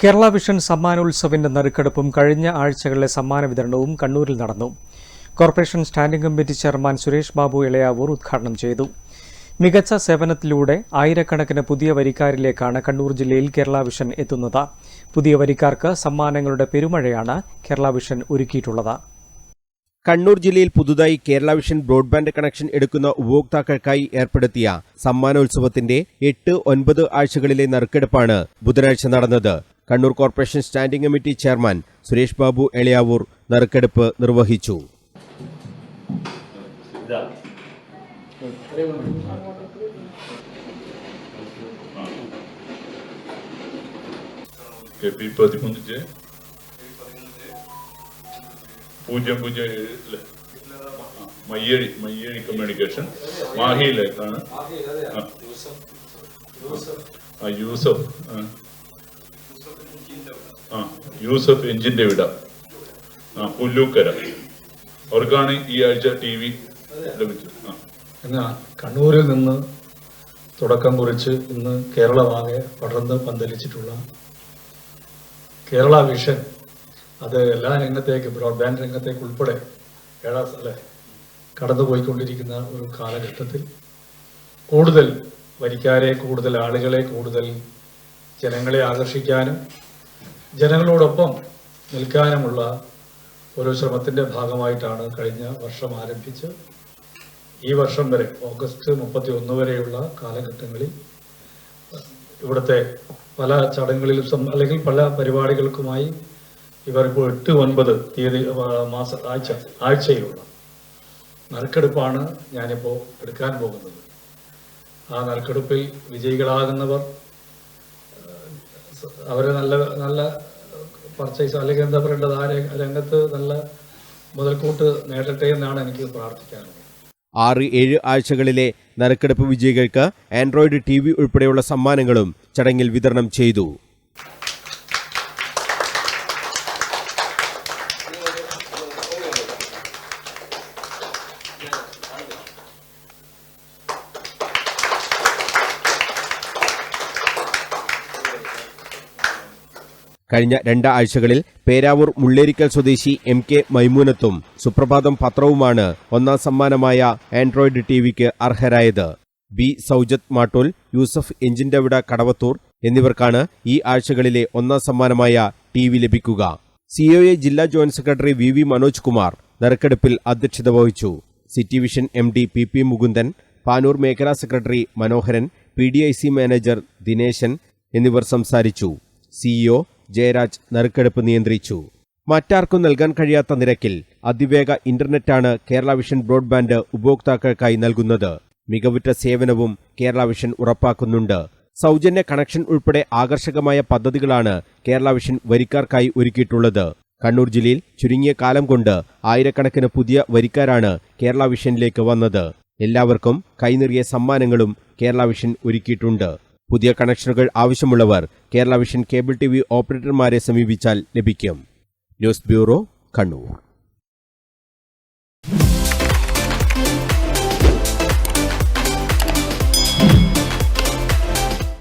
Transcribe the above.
Kerala vision സമ്മാനോത്സവിന്റെ നറുക്കെടുപ്പും കഴിഞ്ഞ ആഴ്ചകളിലെ സമ്മാന വിതരണവും കണ്ണൂരിൽ നടന്നു. Corporation standing committee chairman Suresh Babu Elayavoor ഉദ്ഘാടനം ചെയ്തു. മികച്ച സേവനത്തിലൂടെ ആയിരക്കണക്കിന് പുതിയ വരിക്കാരിലേക്കാണ് കണ്ണൂർ ജില്ലയിൽ കേരള വിഷൻ എത്തുന്നത്. പുതിയ വരിക്കാർക്ക് സമ്മാനങ്ങളുടെ പെരുമഴയാണ് കേരള വിഷൻ ഒരുക്കിയിട്ടുള്ളത്. കണ്ണൂർ ജില്ലയിൽ പുതുതായി കേരള വിഷൻ ബ്രോഡ്ബാൻഡ് കണക്ഷൻ എടുക്കുന്ന ഉപഭോക്താക്കൾക്കായി ഏർപ്പെടുത്തിയ സമ്മാനോത്സവത്തിന്റെ എട്ട് ഒൻപത് ആഴ്ചകളിലെ നറുക്കെടുപ്പാണ് ബുധനാഴ്ച നടന്നത്. Kannur corporation standing committee chairman Suresh Babu Elayavoor നറുക്കെടുപ്പ് നിർവഹിച്ചു. കെ പി പതിമൂന്ന് പൂജ്യം പൂജ്യം ഏഴ് അല്ലേ? ആ, മയ്യഴി മയ്യഴി കമ്മ്യൂണിക്കേഷൻ മാഹിയിലേക്കാണ്. ആ. ആ യൂസഫ്. ആ. ആ. യൂസഫ് എഞ്ചിന്റെ വിട. ആ പുല്ലൂക്കര. അവർക്കാണ് ഈ ആഴ്ച ടി വി ലഭിച്ചത്. ആ. ഇന്ന് കണ്ണൂരിൽ നിന്ന് തുടക്കം കുറിച്ച് ഇന്ന് കേരളമാകെ പടർന്ന് പന്തലിച്ചിട്ടുള്ള കേരള വിഷൻ. അത് എല്ലാ രംഗത്തേക്ക് ബ്രോഡ്ബാൻഡ് രംഗത്തേക്ക് ഉൾപ്പെടെ ഏഴാ അല്ലെ കടന്നുപോയിക്കൊണ്ടിരിക്കുന്ന ഒരു കാലഘട്ടത്തിൽ കൂടുതൽ വരിക്കാരെ കൂടുതൽ ആളുകളെ കൂടുതൽ ജനങ്ങളെ ആകർഷിക്കാനും ജനങ്ങളോടൊപ്പം നിൽക്കാനുമുള്ള ഒരു ശ്രമത്തിന്റെ ഭാഗമായിട്ടാണ് കഴിഞ്ഞ വർഷം ആരംഭിച്ച് ഈ വർഷം വരെ ഓഗസ്റ്റ് മുപ്പത്തി ഒന്ന് വരെയുള്ള കാലഘട്ടങ്ങളിൽ ഇവിടുത്തെ പല ചടങ്ങുകളിലും അല്ലെങ്കിൽ പല പരിപാടികൾക്കുമായി ഇവർ ഇപ്പോൾ എട്ട് ഒൻപത് തീയതി മാസ ആഴ്ച ആഴ്ചയിലുള്ള നറുക്കെടുപ്പാണ് ഞാനിപ്പോൾ എടുക്കാൻ പോകുന്നത്. ആ നറുക്കെടുപ്പിൽ വിജയികളാകുന്നവർ അവരെ നല്ല നല്ല പർച്ചേസ് അല്ലെങ്കിൽ എന്താ പറയേണ്ടത്? ആ രംഗ- രംഗത്ത് നല്ല മുതൽക്കൂട്ട് നേടട്ടെ എന്നാണ് എനിക്ക് പ്രാർത്ഥിക്കാനുള്ളത്. ആറ് ഏഴ് ആഴ്ചകളിലെ നറുക്കെടുപ്പ് വിജയികൾക്ക് ആൻഡ്രോയിഡ് ടി വി ഉൾപ്പെടെയുള്ള സമ്മാനങ്ങളും ചടങ്ങിൽ വിതരണം ചെയ്തു. കഴിഞ്ഞ രണ്ടാഴ്ചകളിൽ പേരാവൂർ മുള്ളേരിക്കൽ സ്വദേശി എം കെ മൈമൂനത്തും സുപ്രഭാതം പത്രവുമാണ് ഒന്നാം സമ്മാനമായ ആൻഡ്രോയിഡ് ടിവിക്ക് അർഹരായത്. ബി സൗജത് മാട്ടോൽ യൂസഫ് എഞ്ചിൻഡവിട കടവത്തൂർ എന്നിവർക്കാണ് ഈ ആഴ്ചകളിലെ ഒന്നാം സമ്മാനമായ ടി വി ലഭിക്കുക. സിഒഎ ജില്ലാ joint secretary V V Manoj Kumar നറുക്കെടുപ്പിൽ അധ്യക്ഷത വഹിച്ചു. City vision M D P P Mukundan Panoor മേഖലാ secretary Manoharan P D I C manager Dineshan എന്നിവർ സംസാരിച്ചു. സിഇഒ ജയരാജ് നറുക്കെടുപ്പ് നിയന്ത്രിച്ചു. മറ്റാർക്കും നൽകാൻ കഴിയാത്ത നിരക്കിൽ അതിവേഗ ഇന്റർനെറ്റാണ് കേരള വിഷൻ ബ്രോഡ്ബാൻഡ് ഉപഭോക്താക്കൾക്കായി നൽകുന്നത്. മികവുറ്റ സേവനവും കേരള വിഷൻ ഉറപ്പാക്കുന്നുണ്ട്. സൗജന്യ കണക്ഷൻ ഉൾപ്പെടെ ആകർഷകമായ പദ്ധതികളാണ് കേരള വിഷൻ വരിക്കാർക്കായി ഒരുക്കിയിട്ടുള്ളത്. കണ്ണൂർ ജില്ലയിൽ ചുരുങ്ങിയ കാലം കൊണ്ട് ആയിരക്കണക്കിന് പുതിയ വരിക്കാരാണ് കേരള വിഷനിലേക്ക് വന്നത്. എല്ലാവർക്കും കൈനിറിയ സമ്മാനങ്ങളും കേരള വിഷൻ ഒരുക്കിയിട്ടുണ്ട്. പുതിയ കണക്ഷനുകൾ ആവശ്യമുള്ളവർ Kerala vision cable T V ഓപ്പറേറ്റർമാരെ സമീപിച്ചാൽ ലഭിക്കും. News bureau Kannur.